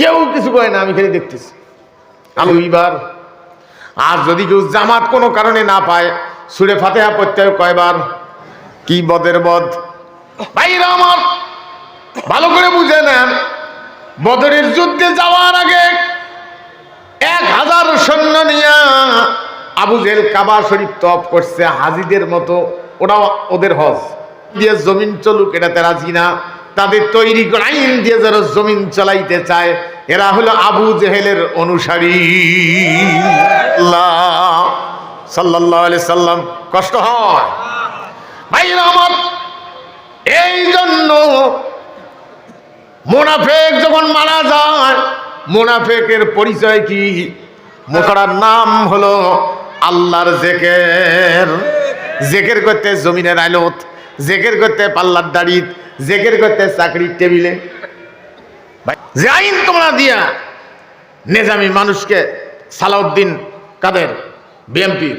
কেউ কিছু কয় না, আমি খালি দেখতেছি। আমি ওইবার আর যদি কেউ জামাত কোনো কারণে না পায়, সুরে ফাতেহা পড়তে কয়বার? কি বদের বদ? ভাইরা আমার, ভালো করে বুঝে নেন, বদরের যুদ্ধে যাওয়ার আগে এক হাজার সৈন্য নিয়ে আবু জেল কাবা শরীফ তপ করছে হাজিদের মতো ওরা ওদের হজ। দিয়ে জমিন চলুক, এটাতে রাজি না। তাদের তৈরি করা আইন দিয়ে যারা জমিন চালাইতে চায়, এরা হলো আবু জেহেলের অনুসারী। আলাইহি সাল্লাম, কষ্ট হয়। আমার এই জন্য মোনাফেক যখন মারা যায়, মোনাফেকের পরিচয় কি? মোকড়ার নাম হলো আল্লাহর জেকের। জেকের করতে জমিনের আলোত, জেকের করতে পাল্লার দাড়িত জেকের করতে চাকরির টেবিলে। যে আইন তোমরা দিয়া নেজামি মানুষকে সালাউদ্দিন কাদের, বিএমপির,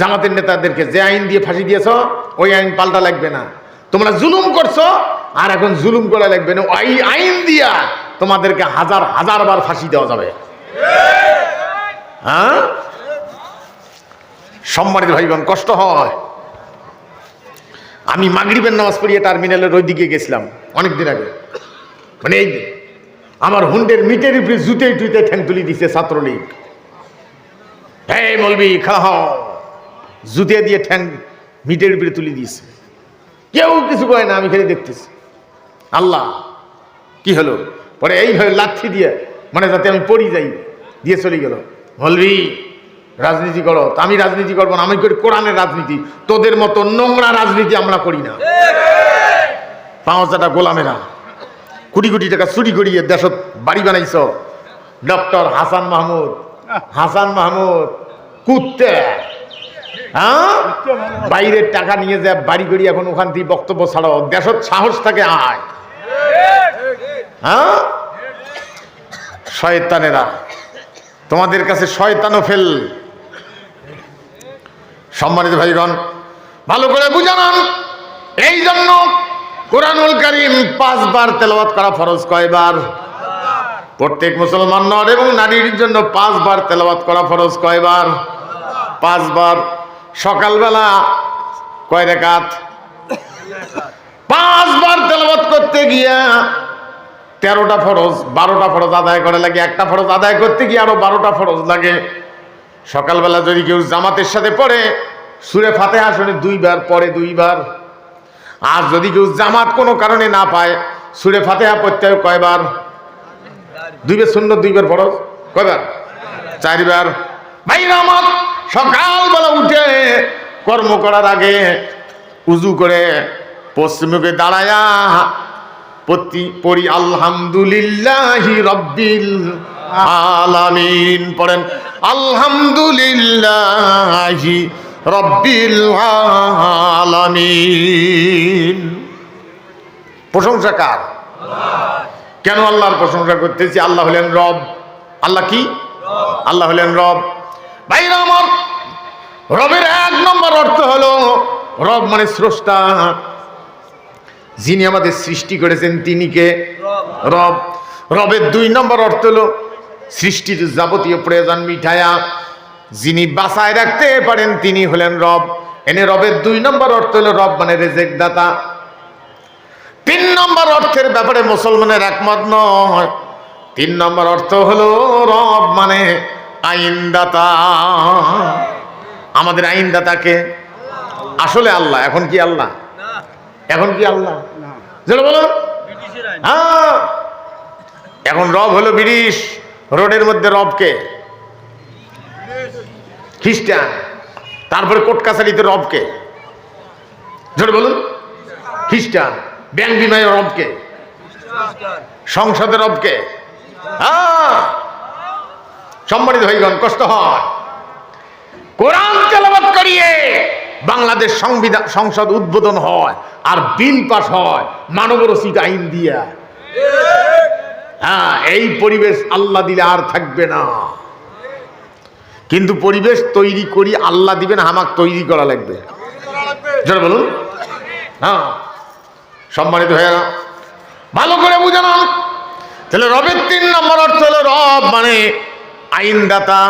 জামাতের নেতাদেরকে যে আইন দিয়ে ফাঁসি দিয়েছ, ওই আইন পাল্টা লাগবে না। তোমরা জুলুম করছ, আর এখন জুলুম করা লাগবে না। ওই আইন দিয়া তোমাদেরকে হাজার হাজার বার ফাঁসি দেওয়া যাবে। হ্যাঁ? সম্মানিত ভাইগণ কষ্ট হয়। আমি মাগরিবের নামাজ পড়িয়ে টার্মিনালের ওই দিকে গেছিলাম, অনেকদিন আগে। মানে এই আমার হুন্ডের মিটের উপরে জুতে টুতে ঠ্যাং তুলি দিছে ছাত্রলীগ। হ্যাঁ মলবি খাহ জুতে দিয়ে ঠ্যাং মিটের উপরে তুলি দিয়েছে কেউ কিছু কয় না, আমি খালি দেখতেছি। আল্লাহ, কি হলো? পরে এইভাবে লাথি দিয়ে মানে যাতে আমি পড়ি যাই, দিয়ে চলে গেল। মলবি রাজনীতি করো। আমি রাজনীতি করব না, আমি করি কোরআনের রাজনীতি। তোদের মতো নোংরা রাজনীতি আমরা করি না। পাঁচটা গোলামেরা। কোটি কোটি টাকা চুরি করিয়ে দেশত বাড়ি বানাইছ। ডক্টর হাসান মাহমুদ হাসান মাহমুদ, কুত্তে। হ্যাঁ? বাইরের টাকা নিয়ে যা বাড়ি করি এখন ওখান থেকে বক্তব্য ছাড়াও দেশত সাহস থাকে আয়। হ্যাঁ? শয়তানেরা। তোমাদের কাছে শয়তানও ফেল। সম্মানিত ভাইগণ, ভালো করে বুঝানান এই জন্য কোরআনুল করিম পাঁচবার তেলাওয়াত করা ফরজ কয়বার? প্রত্যেক মুসলমান নর এবং নারীর জন্য পাঁচবার তেলাওয়াত করা ফরজ কয়বার? পাঁচবার। সকালবেলা কয় রেখাত? পাঁচবার তেলাওয়াত করতে গিয়া তেরোটা ফরজ, বারোটা ফরজ আদায় করে লাগে, একটা ফরজ আদায় করতে গিয়ে আরও বারোটা ফরজ লাগে। সকালবেলা যদি কেউ জামাতের সাথে পড়ে, সুরে ফাতে আসনে দুইবার পরে দুইবার। আর যদি কেউ জামাত কোনো কারণে না পায়, সুরে ফাতেহা পড়তে হয় কয়বার? দুইবার শূন্য দুইবার ফরজ? কয়বার? চারবার। ভাই আমার সকালবেলা উঠে কর্ম করার আগে উজু করে পশ্চিমকে দাঁড়ায়া পড়ি, আলহামদুলিল্লাহি রব্বিল আলামিন পড়েন, আলহামদুলিল্লাহ রব্বিল আলামিন। প্রশংসা কার? কেন আল্লাহর প্রশংসা করতেছি? আল্লাহ হলেন রব। আল্লাহ কি? আল্লাহ হলেন রব। ভাইরা আমার, রবের এক নম্বর অর্থ হলো, রব মানে স্রষ্টা। যিনি আমাদের সৃষ্টি করেছেন, তিনি কে? রব। রবের দুই নম্বর অর্থ হলো সৃষ্টির যাবতীয় প্রয়োজন মিঠায়া যিনি বাসায় রাখতে পারেন তিনি হলেন রব। এনে রবের দুই নম্বর অর্থ হলো রব মানে রেজেক দাতা তিন নম্বর অর্থের ব্যাপারে মুসলমানের একমত নয়। তিন নম্বর অর্থ হলো রব মানে আইনদাতা। আমাদের আইনদাতাকে আসলে আল্লাহ এখন কি আল্লাহ? এখন কি আল্লাহ? যেটা বলো হ্যাঁ। এখন রব হলো ব্রিটিশ। রোডের মধ্যে রবকে খ্রিস্টান। তারপরে কোর্ট কাছারিতে রবকে জোরে বলুন। খ্রিস্টান। ব্যাংক বিমায় রবকে সংসদের রবকে হ্যাঁ। সম্মানিত হইগণ কষ্ট হয়। কোরআন তেলাবাত করিয়ে বাংলাদেশ সংবিধান সংসদ উদ্বোধন হয় আর বিল পাস হয় মানবরচিত আইন দিয়া। হ্যাঁ এই পরিবেশ আল্লাহ দিলে আর থাকবে না। কিন্তু পরিবেশ তৈরি করি আল্লাহ দিবেন, আমাকে তৈরি করা লাগবে। বলুন। হ্যাঁ সম্মানিত ভাইয়ারা, ভালো করে বুঝানো তাহলে রবের তিন নম্বর অর্থ হলো রব মানে আইনদাতা।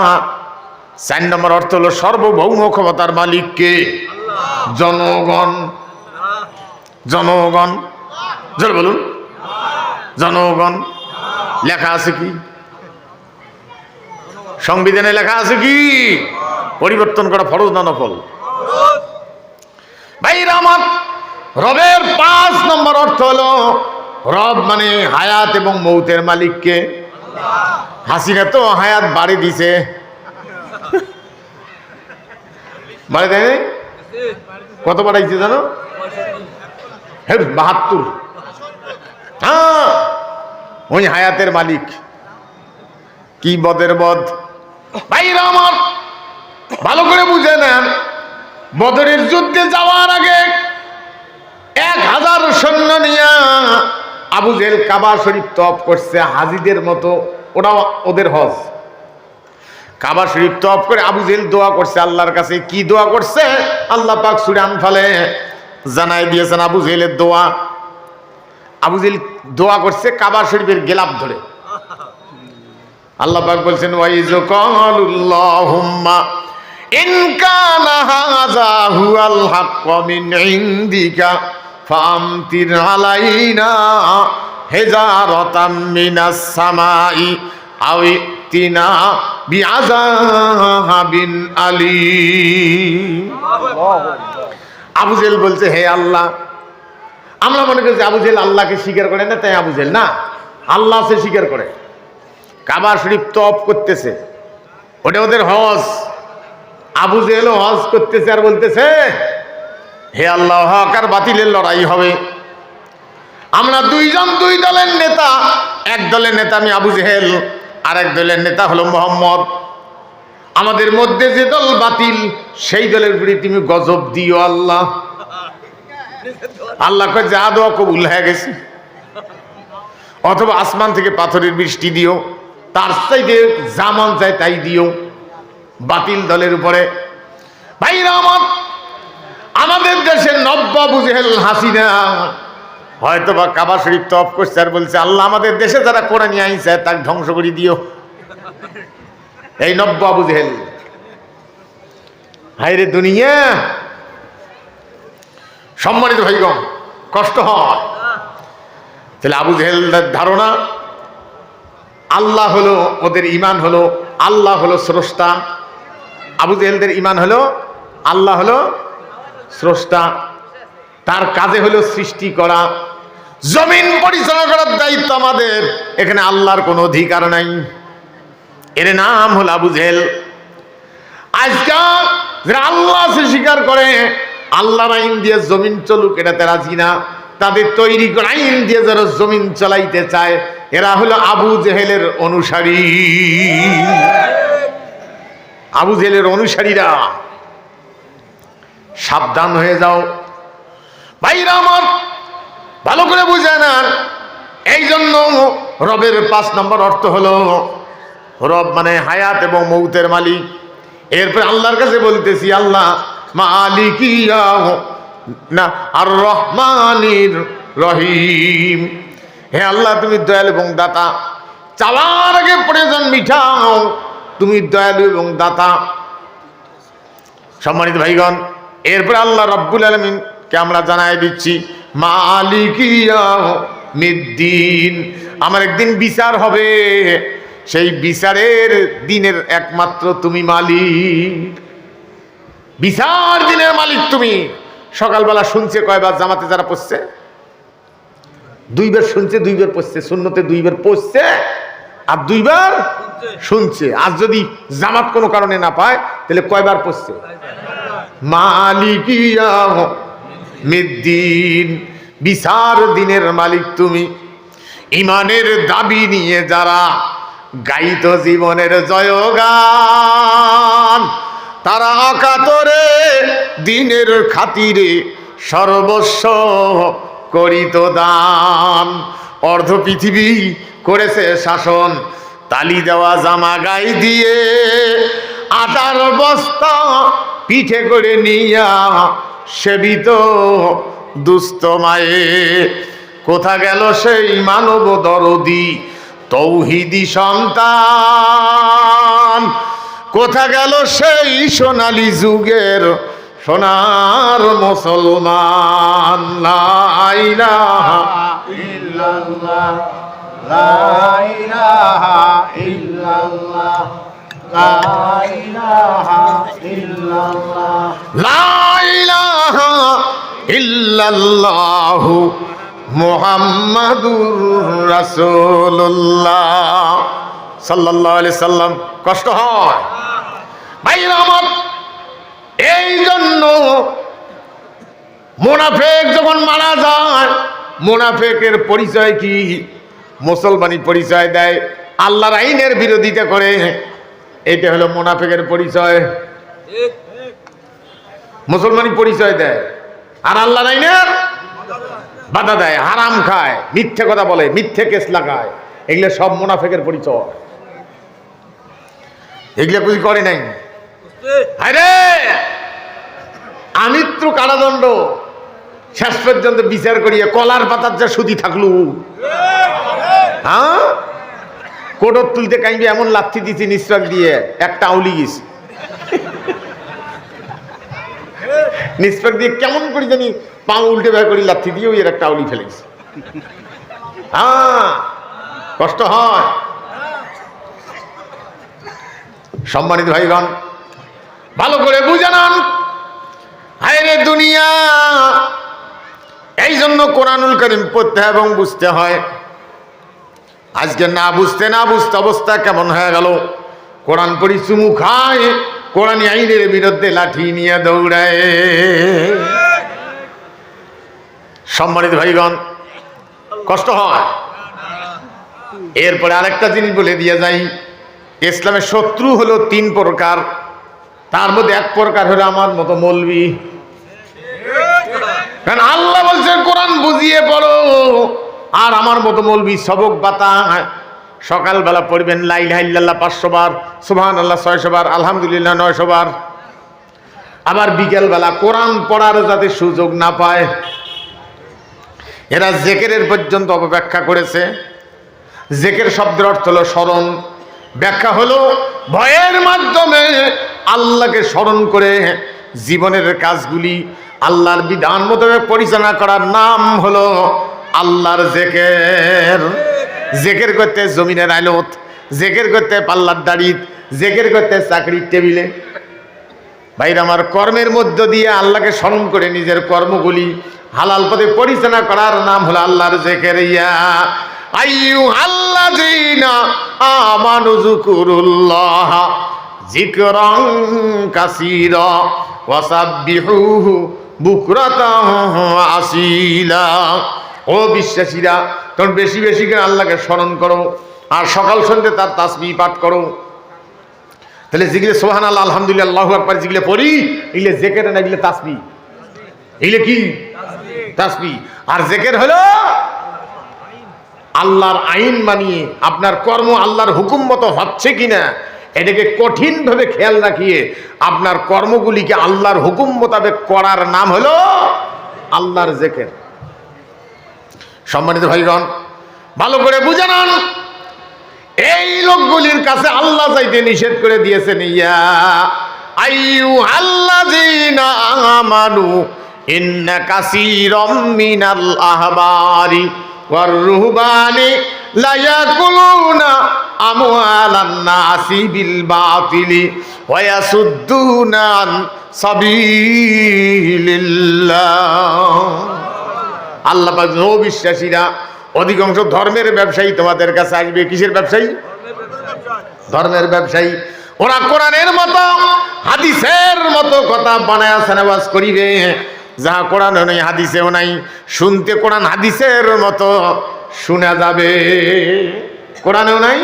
চার নম্বর অর্থ হলো সর্বভৌম ক্ষমতার মালিককে। জনগণ জনগণ বলুন। জনগণ লেখা আছে কি? সংবিধানে লেখা আছে কি? পরিবর্তন করা ফরজ না নফল? ভাইরা আমার রবের পাঁচ নম্বর অর্থ হলো, রব মানে হায়াত এবং মৌতের মালিককে। হাসিনা তো হায়াত বাড়ি দিছে। বাড়ি দেয় কত বাড়াইছে জানো? হ্যাঁ বাহাত্তর। হ্যাঁ। ওই হায়াতের মালিক। কি বদের বদ? ভাইরা আমার, ভালো করে বুঝে নেন, বদরের যুদ্ধে যাওয়ার আগে এক হাজার সৈন্য নিয়ে আবু জেল কাবা শরীফ তপ করছে হাজিদের মতো ওরা ওদের হজ। কাবা শরীফ তপ করে আবু জেল দোয়া করছে আল্লাহর কাছে। কি দোয়া করছে? আল্লাহ পাক সুরান ফলে জানাই দিয়েছেন আবু জেলের দোয়া। আবু জেল দোয়া করছে কাবা শরীফের গেলাপ ধরে। আল্লাহ বলছেন ওয়াইজ কালুল্লাহুম্মা ইন কানা হাযা হুয়াল হাক্ক মিন ইনদিকা ফামতির আলাইনা হিজারাতাম মিনাস সামাই আও ইতিনা বিআযাবিন আলীম। আবু জেল বলছে হে আল্লাহ আমরা মনে করছি আবু জেল আল্লাহকে স্বীকার করে না, তাই আবু জেল না। আল্লাহ সে স্বীকার করে। কাবা শরীফ তপ করতেছে। ওটা ওদের হজ। আবু জেলও হজ করতেছে আর বলতেছে, হে আল্লাহ, হক আর বাতিলের লড়াই হবে। আমরা দুইজন দুই দলের নেতা। এক দলের নেতা আমি আবু জেহেল আর এক দলের নেতা হলো মোহাম্মদ। আমাদের মধ্যে যে দল বাতিল, সেই দলের বিরুদ্ধে তুমি গজব দিও আল্লাহ। আল্লাহ কয়, যা দোয়া কবুল হয়ে গেছে। অথবা আসমান থেকে পাথরের বৃষ্টি দিও, তার চাইতে জামান চাই তাই দিও। বাতিল দলের উপরে, ভাই আমার আমাদের দেশের নব্য বুঝেল হাসিনা হয়তো বা কাবা শরীফ তফ করছে আর বলছে, আল্লাহ আমাদের দেশে যারা কোরআন নিয়ে আইছে তাকে ধ্বংস করে দিও। এই নব্য জেহেল হাইরে দুনিয়া সম্মানিত ভাইগণ, কষ্ট হয়। তাহলে আবু জেহেলের ধারণা, আল্লাহ হলো ওদের ইমান হলো, আল্লাহ হলো স্রষ্টা। আবু জেহেলদের ইমান হলো, আল্লাহ হলো স্রষ্টা। তার কাজে হলো সৃষ্টি করা। জমিন পরিচালনা করার দায়িত্ব আমাদের। এখানে আল্লাহর কোনো অধিকার নাই। এর নাম হলো আবু জেহেল। আজকাল যারা আল্লাহ স্বীকার করে আল্লাহর আইন দিয়ে জমিন চলুক, এটাতে রাজি না। তাদের তৈরি করা আইন দিয়ে যারা জমিন চালাইতে চায়, এরা হলো আবু জেহেলের অনুসারী। আবু জেহেলের অনুসারীরা, সাবধান হয়ে যাও। ভাইরা আমার, ভালো করে বুঝে নেন। এই জন্য রবের পাঁচ নম্বর অর্থ হলো, রব মানে হায়াত এবং মৌতের মালিক। এরপর আল্লাহর কাছে বলতেছি, আল্লাহ মালিকিয়া না আর রহমানির রহিম। হে আল্লাহ, তুমি দয়ালু এবং দাতা। চাওয়ার আগে প্রয়োজন মিঠাও। তুমি দয়ালু এবং দাতা। সম্মানিত ভাইগণ, এরপর আল্লাহ রব্বুল আলমিনকে আমরা জানাই দিচ্ছি, মালিকিয়া মিদ্দিন। আমার একদিন বিচার হবে। সেই বিচারের দিনের একমাত্র তুমি মালিক। বিচার দিনের মালিক তুমি। সকালবেলা শুনছে কয়বার জামাতে যারা পড়ছে? দুইবার শুনছে, দুইবার পড়ছে শূন্যতে দুইবার পড়ছে, আর দুইবার শুনছে। আর যদি জামাত কোনো কারণে না পায়, তাহলে কয়বার পড়ছে? মালিকিয়া বিচার দিনের মালিক তুমি। ইমানের দাবি নিয়ে যারা গাইত জীবনের জয়গান তারা অকাতরে দিনের খাতিরে সর্বস্ব করিত দান। অর্ধ পৃথিবী করেছে শাসন, তালি দেওয়া জামা গাই দিয়ে আটার বস্তা পিঠে করে নিয়া সেবিত দুস্থ মায়ে। কোথা গেল সেই মানব দরদি, তৌহিদি সন্তান? কোথা গেল সেই সোনালি যুগের সোনার মুসলমান? মুহাম্মাদুর রাসূলুল্লাহ। সাল্লাল্লাহু আলাইহি সাল্লাম, কষ্ট হয়। ভাইরা আমার এই জন্য মোনাফেক যখন মারা যায়, মোনাফেকের পরিচয় কি? মুসলমানি পরিচয় দেয়, আল্লাহর আইনের বিরোধিতা করে। এটা হলো মোনাফেকের পরিচয়। মুসলমানি পরিচয় দেয়। আর আল্লাহ আইনের বাধা দেয়, হারাম খায়, মিথ্যে কথা বলে, মিথ্যে কেস লাগায়। এগুলো সব মুনাফেকের পরিচয়। এগুলো কিছু করে নাই। আরে আমৃত্যু কারাদণ্ড শেষ পর্যন্ত বিচার করিয়ে কলার পাতার যা সুদি থাকলু। হ্যাঁ? কোটর তুলতে কাইবে এমন লাথি দিছি নিঃশ্বাস দিয়ে, একটা আউলি গেছি নিষ্পাক দিয়ে কেমন করে জানি পা উল্টে ভাই করি, লাথি দিয়ে ওই একটা আউলি ফেলেছি হ্যাঁ? কষ্ট হয়। সম্মানিত ভাইগণ, ভালো করে বুঝে নান হায়রে দুনিয়া। এই জন্য কোরআনুল করিম পড়তে হয় এবং বুঝতে হয়। আজকে না বুঝতে না বুঝতে অবস্থা কেমন হয়ে গেল? কোরআন পড়ি চুমু খায়, কোরআনী আইনের বিরুদ্ধে লাঠি নিয়ে দৌড়ায়। সম্মানিত ভাইগণ, কষ্ট হয়। এরপরে আরেকটা জিনিস বলে দিয়ে যাই। ইসলামের শত্রু হলো তিন প্রকার। তার মধ্যে এক প্রকার হলো আমার মতো মৌলবি। কারণ আল্লাহ বলছেন কোরআন বুঝিয়ে পড়ো। আর আমার মতো মৌলবি সবক বাতা। সকালবেলা পড়বেন লাই লাইল্লাহ পাঁচশো বার সুবহান আল্লাহ ছয়শো বার, আলহামদুলিল্লাহ নয়শো বার। আবার বিকেলবেলা কোরআন পড়ারও যাতে সুযোগ না পায়। এরা জেকেরের পর্যন্ত অপব্যাখ্যা করেছে। জেকের শব্দের অর্থ হলো স্মরণ। ব্যাখ্যা হলো, ভয়ের মাধ্যমে আল্লাহকে স্মরণ করে জীবনের কাজগুলি আল্লাহর বিধান মোতাবেক পরিচালনা করার নাম হলো আল্লাহর জেকের। জেকের করতে জমিনের আলোত, জেকের করতে পাল্লার দাড়িত, জেকের করতে চাকরির টেবিলে। ভাইরা, আমার কর্মের মধ্য দিয়ে আল্লাহকে স্মরণ করে নিজের কর্মগুলি হালাল পথে পরিচালনা করার নাম হলো আল্লাহর জেকের ইয়া। আইয়ু আল্লাহ জিনা আমানু যুকুরুল্লাহ যিকরান কাসীরা ওয়াসাব্বিহুহু বুকরাতাহ আসিলা। ও বিশ্বাসীরা তখন বেশি বেশি করে আল্লাহকে স্মরণ করো আর সকাল সন্ধ্যে তার তাসবি পাঠ করো। তাহলে যেগুলো সোহান আল্লাহ আলহামদুলিল্লাহ, আল্লাহু আকবার যেগুলো পড়ি, এগুলো জেকের না এগুলো তাসবি এগুলো কি? তাসবি আর জেকের হলো আল্লাহর আইন মানিয়ে আপনার কর্ম আল্লাহর হুকুম মতো হচ্ছে কিনা, এটাকে কঠিনভাবে খেয়াল রাখিয়ে আপনার কর্মগুলিকে আল্লাহর হুকুম মোতাবেক করার নাম হলো আল্লাহর জেকের। সম্মানিত ভাইগণ, ভালো করে বুঝে নেন, এই লোকগুলির কাছে আল্লাহ চাইতে নিষেধ করে দিয়েছেন, ইয়া আইয়ু আল্লাযীনা আমানু, ইন্না কাসীরাম মিনাল আহবারি। ওয়ার রুহবানি লা ইয়াকুলুনা আমওয়ালান নাসি বিল বাতিলি ওয়া ইয়াসুদ্দুনা আন সাবিলিল্লাহ। আল্লাহ পাক নো বিশ্বাসীরা অধিকাংশ ধর্মের ব্যবসায়ী তোমাদের কাছে আসবে। কিসের ব্যবসায়ী? ধর্মের ব্যবসায়ী। ওরা কোরআনের মতো, হাদিসের মতো কথা বানায় সানেবাস করিবে। যাহা কোরআন নেই, হাদিসেও নাই, শুনতে কোরআন হাদিসের মতো শোনা যাবে। কোরআনেও নাই,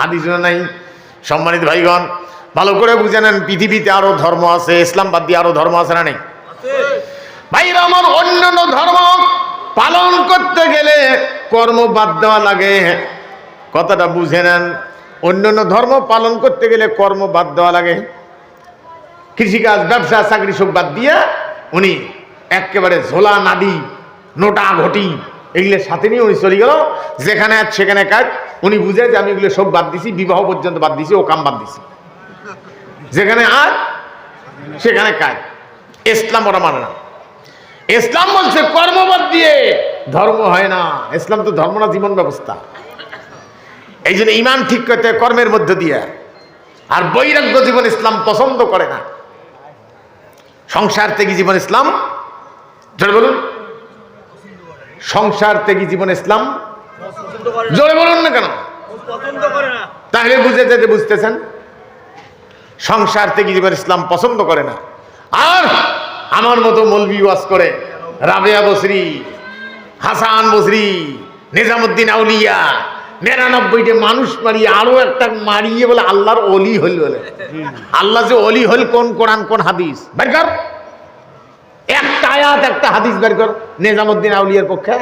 হাদিসেও নাই। সম্মানিত ভাইগণ, ভালো করে বুঝে নেন, পৃথিবীতে আরও ধর্ম আছে ইসলাম বাদ দিয়ে আরও ধর্ম আছে না নেই? ভাইরা আমার অন্যান্য ধর্ম পালন করতে গেলে কর্ম বাদ দেওয়া লাগে। কথাটা বুঝে নেন, অন্যান্য ধর্ম পালন করতে গেলে কর্ম বাদ দেওয়া লাগে। কৃষিকাজ, ব্যবসা, চাকরি সব বাদ দিয়ে উনি একেবারে ঝোলা নাদি নোটা ঘটি এগুলোর সাথে নিয়ে উনি চলে গেল। যেখানে আছে সেখানে কাজ। উনি বুঝে যে আমি এগুলো সব বাদ দিছি, বিবাহ পর্যন্ত বাদ দিছি ও কাম বাদ দিছি। যেখানে আর, সেখানে কাজ। ইসলাম ওরা মানে না। ইসলাম বলছে কর্মবাদ দিয়ে ধর্ম হয় না। ইসলাম তো ধর্ম না, জীবন ব্যবস্থা। এই জন্য ইমান ঠিক করতে কর্মের মধ্য দিয়ে। আর বৈরাগ্য জীবন ইসলাম পছন্দ করে না। সংসার থেকে জীবন ইসলাম। জোরে বলুন। সংসার থেকে জীবন ইসলাম। জোরে বলুন না কেন? তাহলে বুঝে যেতে বুঝতেছেন। সংসার থেকে জীবন ইসলাম পছন্দ করে না। আর আমার মতো মলবি ওয়াজ করে রাবেয়া বসরি, হাসান বসরি, নিজামুদ্দিন আউলিয়া নিরানব্বইটে মানুষ মারিয়ে, আরও একটা মারিয়ে বলে আল্লাহর অলি হল বলে। আল্লাহ যে অলি হল কোন কোরআন, কোন হাদিস? বের কর। একটা আয়াত, একটা হাদিস বের কর। নিজামুদ্দিন আউলিয়ার পক্ষে।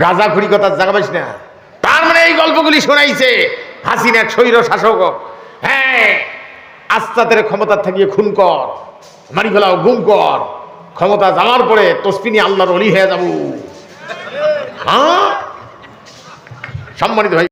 গাজা খুরি কথা জায়গা পাইস না। তার মানে এই গল্পগুলি শোনাইছে হাসিন এক স্বৈর শাসক। হ্যাঁ আস্তাদের ক্ষমতা থাকিয়ে খুন কর, মারি ফেলাও, গুম কর। ক্ষমতা যাওয়ার পরে তসপিনি আল্লাহর অলি হয়ে যাব। হ্যাঁ? সম্মানিত ভাই